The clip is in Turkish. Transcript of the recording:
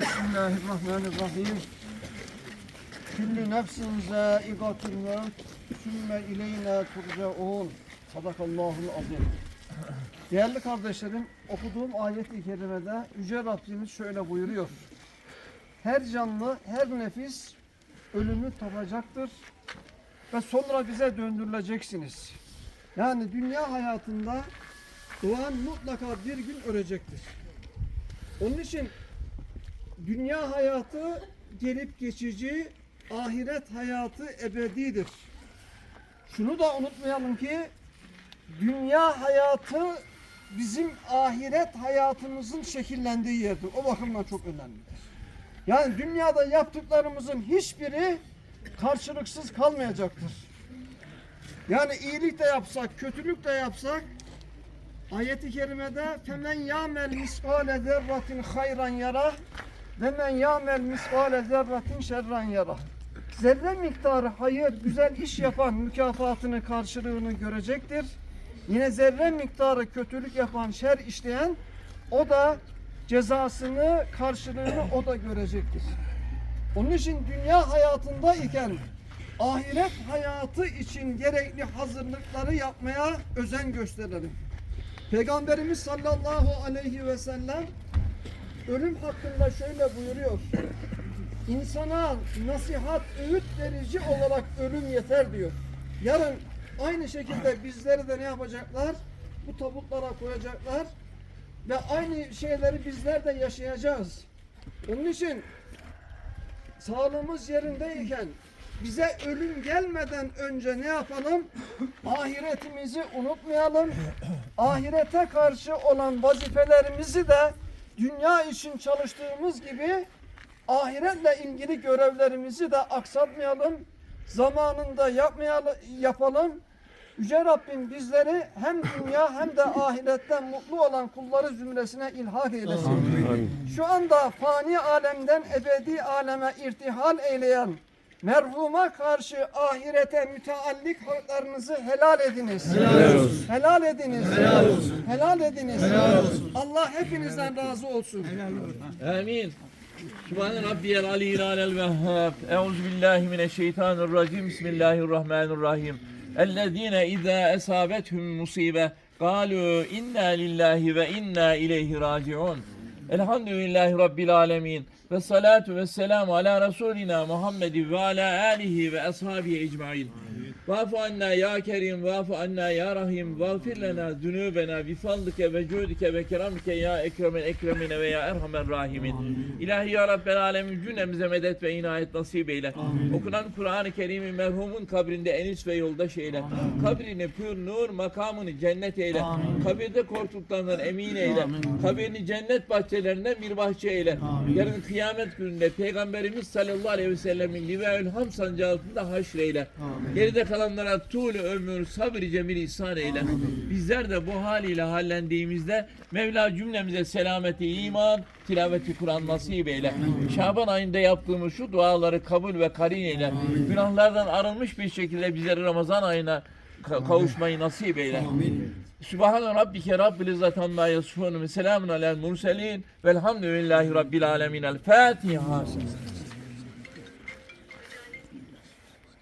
Bismillahirrahmanirrahim. Kullu nefsin zâigatun mevt. Sümme ileyna turcaun. Sadakallahul azim. Değerli kardeşlerim, okuduğum ayet-i kerimede Yüce Rabbimiz şöyle buyuruyor. Her canlı, her nefis ölümü tadacaktır ve sonra bize döndürüleceksiniz. Yani dünya hayatında doğan mutlaka bir gün ölecektir. Onun için dünya hayatı gelip geçici, ahiret hayatı ebedidir. Şunu da unutmayalım ki dünya hayatı bizim ahiret hayatımızın şekillendiği yerdir. O bakımdan çok önemlidir. Yani dünyada yaptıklarımızın hiçbiri karşılıksız kalmayacaktır. Yani iyilik de yapsak, kötülük de yapsak ayeti kerimede femen yamel miskale zerratin hayran yara ve men yamel miskale zerratin şerran yara. Zerre miktarı hayır, güzel iş yapan mükafatını, karşılığını görecektir. Yine zerre miktarı kötülük yapan, şer işleyen o da cezasını, karşılığını o da görecektir. Onun için dünya hayatındayken ahiret hayatı için gerekli hazırlıkları yapmaya özen gösterelim. Peygamberimiz sallallahu aleyhi ve sellem ölüm hakkında şöyle buyuruyor. İnsana nasihat, öğüt verici olarak ölüm yeter diyor. Yarın aynı şekilde bizleri de ne yapacaklar? Bu tabutlara koyacaklar ve aynı şeyleri bizler de yaşayacağız. Onun için sağlığımız yerindeyken bize ölüm gelmeden önce ne yapalım? Ahiretimizi unutmayalım. Ahirete karşı olan vazifelerimizi de dünya için çalıştığımız gibi ahiretle ilgili görevlerimizi de aksatmayalım. Zamanında yapmayalım, yapalım. Yüce Rabbim bizleri hem dünya hem de ahiretten mutlu olan kulları zümresine ilhak eylesin. Şu anda fani alemden ebedi aleme irtihal eyleyen Merhuma karşı ahirete müteallik haklarınızı helal ediniz. Helal olsun. Helal ediniz. Helal olsun. Helal ediniz. Helal olsun. Allah hepinizden razı olsun. Helal olsun. Amin. Subhane Rabbiyel Aliyyil Alel Vehhab. Euzubillahimineşşeytanirracim. Bismillahirrahmanirrahim. Ellezine izâ esâbethüm musibe. Kalu inna lillahi ve inna ileyhi raciun. Elhamdülillahi Rabbil Alemin. Ve salatu ve selamu ala Resulina Muhammedin ve ala alihi ve ashabihi ecmain. Vafu anna ya kerim, vafu anna ya rahim, vagfir lena zünübena bi fadlike ve cudike ve keramike ya ekremel ekremine ve ya erhamer rahimin. İlahi ya Rabbel alemin cümlemize medet ve inayet nasip eyle. Amin. Okunan Kur'an-ı Kerim'i merhumun kabrinde enis ve yoldaş eyle. Amin. Kabrini pür nur, makamını cennet eyle. Amin. Kabirde korktuklarından emin eyle. Amin. Kabrini cennet bahçelerinden bir bahçe eyle. Amin. Yarın kıyamet gününde Peygamberimiz sallallahu aleyhi ve sellemin liveül ham sancağı altında haşreyle. Amin. Geride kalanlara tuğlu ömür, sabır cemil ihsan eyle. Bizler de bu haliyle hallendiğimizde Mevla cümlemize selameti iman, tilaveti Kur'an nasip eyle. Şaban ayında yaptığımız şu duaları kabul ve karin eyle. Günahlardan arınmış bir şekilde bizleri Ramazan ayına ka- kavuşmayı nasip eyle. Sübhane Rabbike Rabbil İzzet Amma Yasifun ve selamun alel murselin velhamdülillahi Rabbil Alemin. El Fatiha.